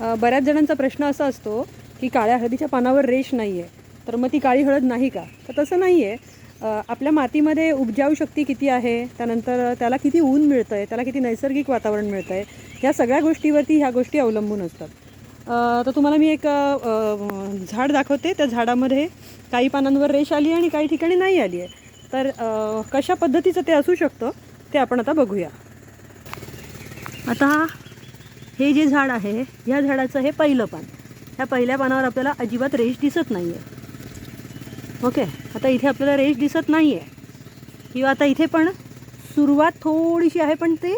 बऱ्याच जणांचा प्रश्न असा असतो की काळ्या हळदीच्या पानावर रेश नाही आहे तर मग ती काळी हळद नाही का? तर तसं नाही आहे आपल्या मातीमध्ये उपजाऊ शक्ती किती आहे? त्यानंतर त्याला किती ऊन मिळतं आहे त्याला किती नैसर्गिक वातावरण मिळतं आहे ह्या सगळ्या गोष्टीवरती ह्या गोष्टी अवलंबून असतात. तर तुम्हाला मी एक झाड दाखवते. त्या झाडामध्ये काही पानांवर रेश आली आहे आणि काही ठिकाणी नाही आली आहे. तर कशा पद्धतीचं ते असू शकतं ते आपण आता बघूया. आता हे जे झाड आहे ह्या झाडाचं हे पहिलं पान. ह्या पहिल्या पानावर आपल्याला अजिबात रेश दिसत नाही आहे ओके? आता इथे आपल्याला रेश दिसत नाही आहे किंवा आता इथे पण सुरुवात थोडीशी आहे पण ते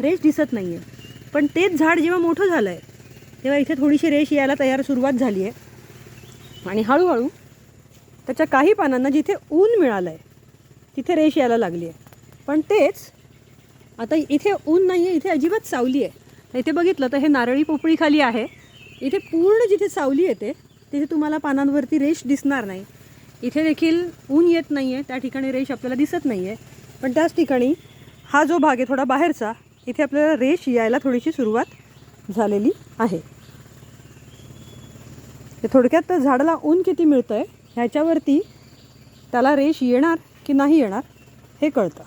रेश दिसत नाही आहे पण तेच झाड जेव्हा मोठं झालं आहे तेव्हा इथे थोडीशी रेश यायला तयार सुरुवात झाली आहे आणि हळूहळू त्याच्या काही पानांना जिथे ऊन मिळालं आहे तिथे रेश यायला लागली आहे पण तेच आता इथे ऊन नाही आहे इथे अजिबात सावली आहे तर इथे बघितलं तर हे नारळी पोपळी खाली आहे. इथे पूर्ण जिथे सावली येते तिथे तुम्हाला पानांवरती रेश दिसणार नाही. इथे देखील ऊन येत नाही आहे त्या ठिकाणी रेश आपल्याला दिसत नाही आहे पण त्याच ठिकाणी हा जो भाग आहे थोडा बाहेरचा इथे आपल्याला रेश यायला थोडीशी सुरुवात झालेली आहे. ते थोडक्यात झाडाला ऊन किती मिळतं आहे ह्याच्यावरती त्याला रेश येणार की नाही येणार हे कळतं.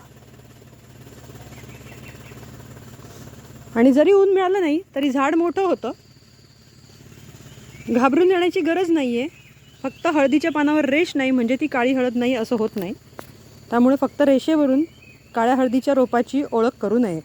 आणि जरी ऊन मिळालं नाही तरी झाड मोठं होतं. घाबरून येण्याची गरज नाही आहे फक्त हळदीच्या पानावर रेश नाही म्हणजे ती काळी हळद नाही असं होत नाही. त्यामुळे फक्त रेषेवरून काळ्या हळदीच्या रोपाची ओळख करू नये.